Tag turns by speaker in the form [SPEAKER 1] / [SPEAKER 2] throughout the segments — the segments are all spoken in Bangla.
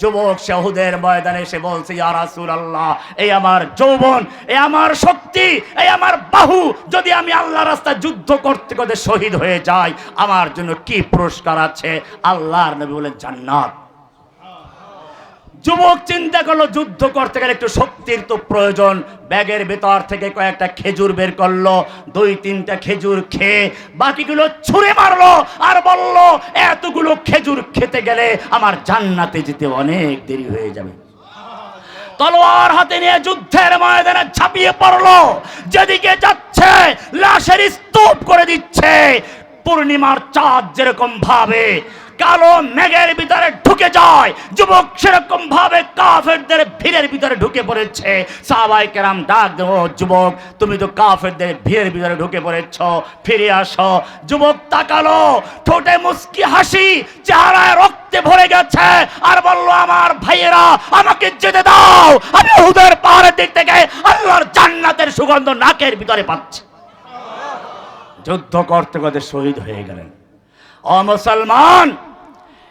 [SPEAKER 1] যুবক শাহুদের ময়দানে এসে বলছে, ইয়া রাসূলুল্লাহ এই আমার যৌবন এই আমার শক্তি এই আমার বাহু, যদি আমি আল্লাহ রাস্তায় যুদ্ধ করতে করতে শহীদ হয়ে যাই, আমার জন্য কি পুরস্কার আছে? আল্লাহর নবী বলেন, জান্নাত। যুবক, চিন্তা করল, যুদ্ধ করতে গেলে একটু শক্তির তো প্রয়োজন। ব্যাগের ভেতর থেকে কয়েকটা খেজুর বের করল, দুই, তিনটা খেজুর খেয়ে বাকিগুলো ছুঁড়ে মারলো আর বলল, এতগুলো খেজুর খেতে গেলে আমার জান্নাতে যেতে অনেক দেরি হয়ে যাবে। তলোয়ার হাতে নিয়ে যুদ্ধের ময়দানে ছাপিয়ে পড়ল। যেদিকে যাচ্ছে, লাশের স্তূপ করে দিচ্ছে। পূর্ণিমার চাঁদ যেরকম ভাবে কালো মেঘের ভিতরে ঢুকে যায়। যুবক সেরকম ভাবে কাফেরদের ভিড়ের ভিতরে ঢুকে পড়েছে। সাহাবাই কেরাম ডাক দেব যুবক, তুমি তো কাফেরদের ভিড়ের ভিতরে ঢুকে পড়েছ। ফিরে আসো। যুবক তাকালো, ঠোঁটে মুস্কি হাসি, চেহারায় রক্তে ভরে গেছে। আর বলল, আমার ভাইয়েরা, আমাকে যেতে দাও। আমি হুদের পাহাড়ের দিক থেকে আল্লাহর জান্নাতের সুগন্ধ নাকের ভিতরে পাচ্ছি। যুদ্ধ করতে করতে শহীদ হয়ে গেলেন। ও মুসলমান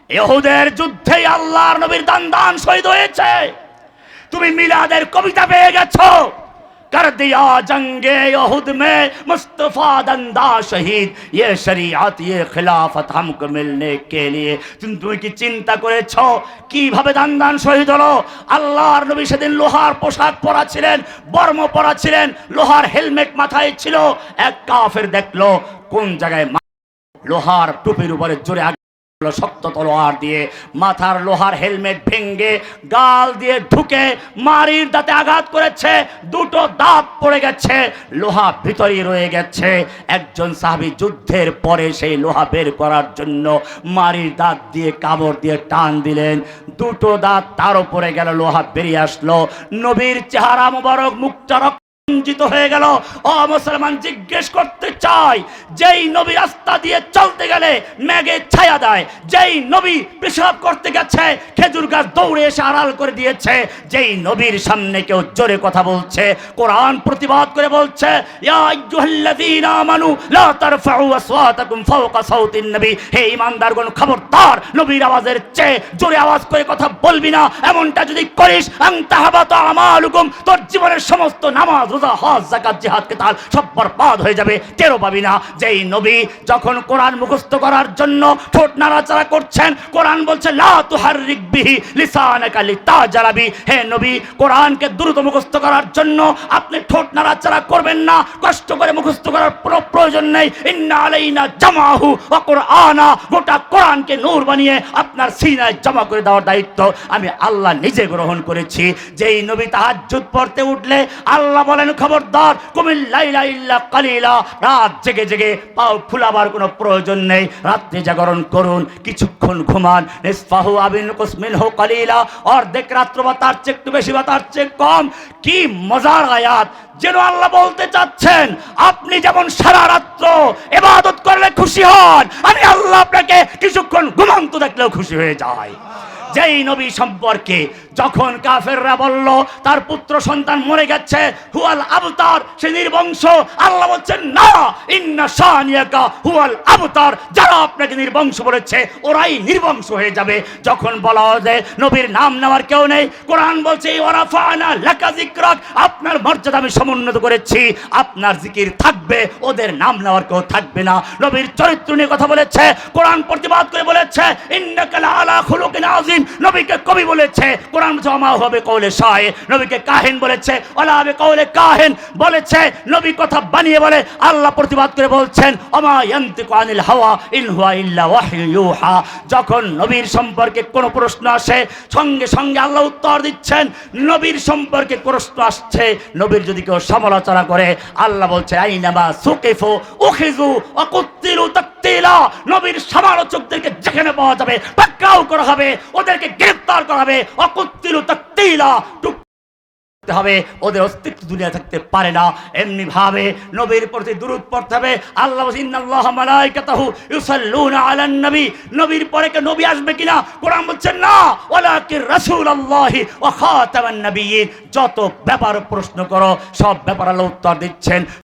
[SPEAKER 1] এহুদের যুদ্ধে আল্লাহর নবীর দান দান শহীদ হয়েছে। তুমি মিলাদের কবিতা পেয়ে গেছো। کر دیا جنگ یہود میں مصطفیٰ دندہ شہید یہ شریعت یہ خلافت ہم کو ملنے کے তুমি কি চিন্তা করেছ? কীভাবে দান দান শহীদ হলো? আল্লাহর নবী সেদিন লোহার পোশাক পরা ছিলেন বর্ম পরা ছিলেন লোহার হেলমেট মাথায় ছিল। এক কাফের দেখল, কোন জায়গায় লোহার টুপির উপরে জোরে শক্ত তলোয়ার দিয়ে। মাথার লোহার হেলমেট ভেঙ্গে গাল দিয়ে ঢুকে মারির দাঁতে আঘাত করেছে, দুটো দাঁত পড়ে গেছে, লোহা ভিতরেই রয়ে গেছে। একজন সাহাবী যুদ্ধের পরে সেই লোহা বের করার জন্য মারির দাঁত দিয়ে কামড় দিয়ে টান দিলেন। দুটো দাঁত তার উপরে গেল, লোহা বেরিয়ে আসলো। নবীর চেহারা মুবারক, মুখটা রঞ্জিত হয়ে গেল। ও মুসলমান, জিজ্ঞেস করতে চাই, যেই নবী রাস্তা দিয়ে চলতে গেলে মেঘে ছায়া দেয়, যেই নবী পেশাব করতে গেছে, খেজুর গাছ দৌড়ে এসে আড়াল করে দিয়েছে, যেই নবীর সামনে কেউ জোরে কথা বলছে, কোরআন প্রতিবাদ করে বলছে হে ঈমানদারগণ খবরদার, নবীর আওয়াজের চেয়ে জোরে আওয়াজ করে কথা বলবি না, এমনটা যদি করিস আনতা হাবাতা আমালুকুম, তোর জীবনের সমস্ত নামাজ রোজা, হজ, যাকাত, জিহাদ, কেতাল সব বরবাদ হয়ে যাবে। টেরো পাবি না। যেই নবী যখন কোরআন মুখস্থ করার জন্য ঠোঁট নাড়াচাড়া করছেন, কোরআন বলছে, লা তুহাররিক বিহি লিসানাকা লিতাজারাবি। হে নবী, কোরআনকে দ্রুত মুখস্থ করার জন্য আপনি ঠোঁট নাড়াচাড়া করবেন না। কষ্ট করে মুখস্থ করার কোনো প্রয়োজন নেই। ইন্না আলাইনা জামাহু ওয়া কুরআনা। গোটা কোরআনকে নূর বানিয়ে আপনার সিনায় জমা করে দেওয়ার দায়িত্ব আমি আল্লাহ নিজে গ্রহণ করেছি। যেই নবী তাহাজ্জুদ পড়তে উঠলে আল্লাহ বলেন খবরদার? কুমিল লাইলা ইল্লা কালিলা। রাত জেগে জেগে পাও ফুলাবার কোনো প্রয়োজন নেই। রাত্রে জাগরণ করুন। কিছুক্ষণ ঘুমান? নিসফাহু আবিন কুসমিন হো কালিলা। অর্ধেক রাত্র বা তার চেয়ে একটু বেশি বা তার চেয়ে কম। কি মজার আয়াত। যেন আল্লাহ বলতে চাচ্ছেন, আপনি যেমন সারা রাত্র এবাদত করলে খুশি হন, আমি আল্লাহ আপনাকে কিছুক্ষণ ঘুমন্ত দেখলেও খুশি হয়ে যায়। যেই নবী সম্পর্কে যখন কাফেররা বলল, তার পুত্র সন্তান মরে গেছে, হুয়াল আবতার, সে নির্বংশ, আল্লাহ বলছেন, না, ইন্না শানিয়াকা হুয়াল আবতার, যারা আপনাকে নির্বংশ বলেছে, ওরাই নির্বংশ হয়ে যাবে। যখন বলা হয় যে নবীর নাম নেওয়ার কেউ নেই, কোরআন বলছে আপনার মর্যাদা আমি সমুন্নত করেছি। আপনার জিকির থাকবে, ওদের নাম নেওয়ার কেউ থাকবে না। নবীর চরিত্র নিয়ে কথা বলেছে, কোরআন প্রতিবাদ করে বলেছে নবীকে কবি বলেছে। কোরআন জমা হবে কৌলে শায়ে নবীকে কাহিন বলেছে। ওলা হবে কৌলে কাহিন বলেছে। নবী কথা বানিয়ে বলে, আল্লাহ প্রতিবাদ করে বলছেন অমা আনিল হাওয়া ইন হুয়া ইল্লা ওয়াহয়ু ইউহা যখন নবীর সম্পর্কে কোনো প্রশ্ন আসে, সঙ্গে সঙ্গে আল্লাহ উত্তর দিচ্ছেন, নবীর সম্পর্কে প্রশ্ন আসছে, নবীর যদি কেউ সমালোচনা করে, আল্লাহ বলছে, আইনামা সুকেফো উখিজু অকুত্তিরু তাকতিলা। নবীর সমালোচকদেরকে যেখানে পাওয়া যাবে পাকড়াও করা হবে, ওদেরকে গ্রেফতার করা হবে অকুত্তিলু তাকতিলা। করতে হবে, ওদের অস্তিত্ব দুনিয়া থাকতে পারে না। এমনি ভাবে নবীর প্রতি দূরত পড়তে হবে, আল্লাহ মালাইকাতাহু ইউসাল্লুনা আলান নবী। নবীর পরে কে নবী আসবে কিনা? কোরআন বলছেন না। ওয়ালাকির রাসূলুল্লাহি ওয়া খাতামান নবিয়্যিন যত ব্যাপার প্রশ্ন করো, সব ব্যাপার আল্লাহ উত্তর দিচ্ছেন।